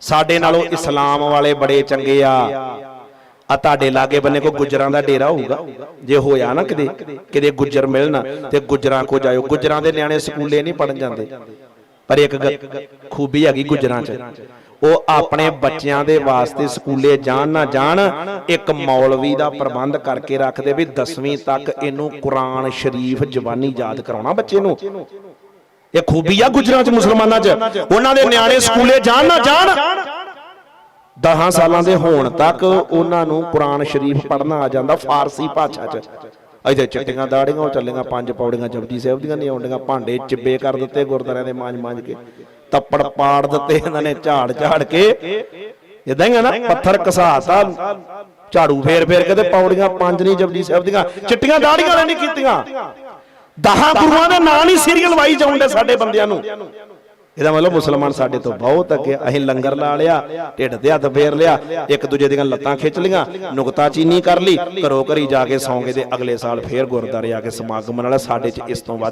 ਸਾਡੇ ਨਾਲੋਂ ਇਸਲਾਮ ਵਾਲੇ ਬੜੇ ਚੰਗੇ ਆ। ਆ ਤੁਹਾਡੇ ਲਾਗੇ ਬੰਨੇ ਕੋ ਗੁੱਜਰਾਂ ਦਾ ਡੇਰਾ ਹੋਊਗਾ? ਜੇ ਹੋਇਆ ਨਾ ਕਿਤੇ ਕਿਤੇ ਗੁੱਜਰ ਮਿਲਣ, ਤੇ ਗੁੱਜਰਾਂ ਕੋ ਜਾਇਓ। ਗੁੱਜਰਾਂ ਦੇ ਨਿਆਣੇ ਸਕੂਲੇ ਨਹੀਂ ਪੜਨ ਜਾਂਦੇ। ਪਰ ਇੱਕ ਗ- ਖੂਬੀ ਹੈਗੀ ਗੁੱਜਰਾਂ 'ਚ। ਉਹ ਆਪਣੇ ਬੱਚਿਆਂ ਦੇ ਵਾਸਤੇ ਸਕੂਲੇ ਜਾਣ ਨਾ ਜਾਣ, ਇੱਕ ਮੌਲਵੀ ਦਾ ਪ੍ਰਬੰਧ ਕਰਕੇ ਰੱਖਦੇ ਵੀ 10ਵੀਂ ਤੱਕ ਇਹਨੂੰ ਕੁਰਾਨ ਸ਼ਰੀਫ ਜ਼ਬਾਨੀ ਯਾਦ ਕਰਾਉਣਾ ਬੱਚੇ ਨੂੰ। ਇਹ ਖੂਬੀ ਆ ਗੁਜਰਾਂ ਚ ਮੁਸਲਮਾਨਾਂ ਚ। ਉਹਨਾਂ ਦੇ ਨਿਆਣੇ ਸਕੂਲੇ ਜਾਣ ਨਾ ਜਾਣ 10 ਸਾਲਾਂ ਦੇ ਹੋਣ ਤੱਕ ਉਹਨਾਂ ਨੂੰ ਕੁਰਾਨ ਸ਼ਰੀਫ ਪੜ੍ਹਨਾ ਆ ਜਾਂਦਾ ਫਾਰਸੀ ਭਾਸ਼ਾ ਚ। ਇੱਥੇ ਚਿੱਟੀਆਂ ਦਾੜੀਆਂ ਉਹ ਚੱਲੀਆਂ ਪੰਜ ਪੌੜੀਆਂ ਜਪਜੀ ਸਾਹਿਬ ਦੀਆਂ ਨਹੀਂ ਆਉਂਦੀਆਂ ਭਾਂਡੇ ਚਿੱਬੇ ਕਰ ਦਿੱਤੇ ਗੁਰਦਾਰਿਆਂ ਦੇ ਮਾਂਜ ਮਾਂਜ ਕੇ। ਤੱਪੜ ਪਾੜ ਦਿੱਤੇ ਇਹਨਾਂ ਨੇ ਝਾੜ ਝਾੜ ਕੇ। ਇਦਾਂ ਹੀ ਆ ਨਾ ਪੱਥਰ ਘਸਾਤਾ ਝਾੜੂ ਫੇਰ ਫੇਰ ਕੇ ਤੇ ਪੌੜੀਆਂ ਪੰਜ ਨਹੀਂ ਜਪਜੀ ਸਾਹਿਬ ਦੀਆਂ। ਚਿੱਟੀਆਂ ਦਾੜੀਆਂ ਨਹੀਂ ਕੀਤੀਆਂ। ਦਹਾਂ ਗੁਰੂਆਂ ਦੇ ਨਾਂ ਨਹੀਂ ਸੀਰੀਅਲ ਵਾਈ ਜਾਉਂਦੇ ਸਾਡੇ ਬੰਦਿਆਂ ਨੂੰ। ਇਹਦਾ ਮਤਲਬ ਮੁਸਲਮਾਨ ਸਾਡੇ ਤੋਂ ਬਹੁਤ ਅੱਗੇ। ਅਸੀਂ ਲੰਗਰ ਲਾ ਲਿਆ ਢਿੱਡ ਤੇ ਹੱਥ ਫੇਰ ਲਿਆ ਇੱਕ ਦੂਜੇ ਦੀਆਂ ਲੱਤਾਂ ਖਿੱਚ ਲੀਆਂ ਨੁਕਤਾ ਚੀਨੀ ਕਰ ਲਈ ਘਰੋ ਘਰੀ ਜਾ ਕੇ ਸੌਂਗੇ ਤੇ ਅਗਲੇ ਸਾਲ ਫੇਰ ਗੁਰਦਾਰੇ ਆ ਕੇ ਸਮਾਗਮ ਨਾਲ ਸਾਡੇ ਚ ਇਸ ਤੋਂ ਵੱਧ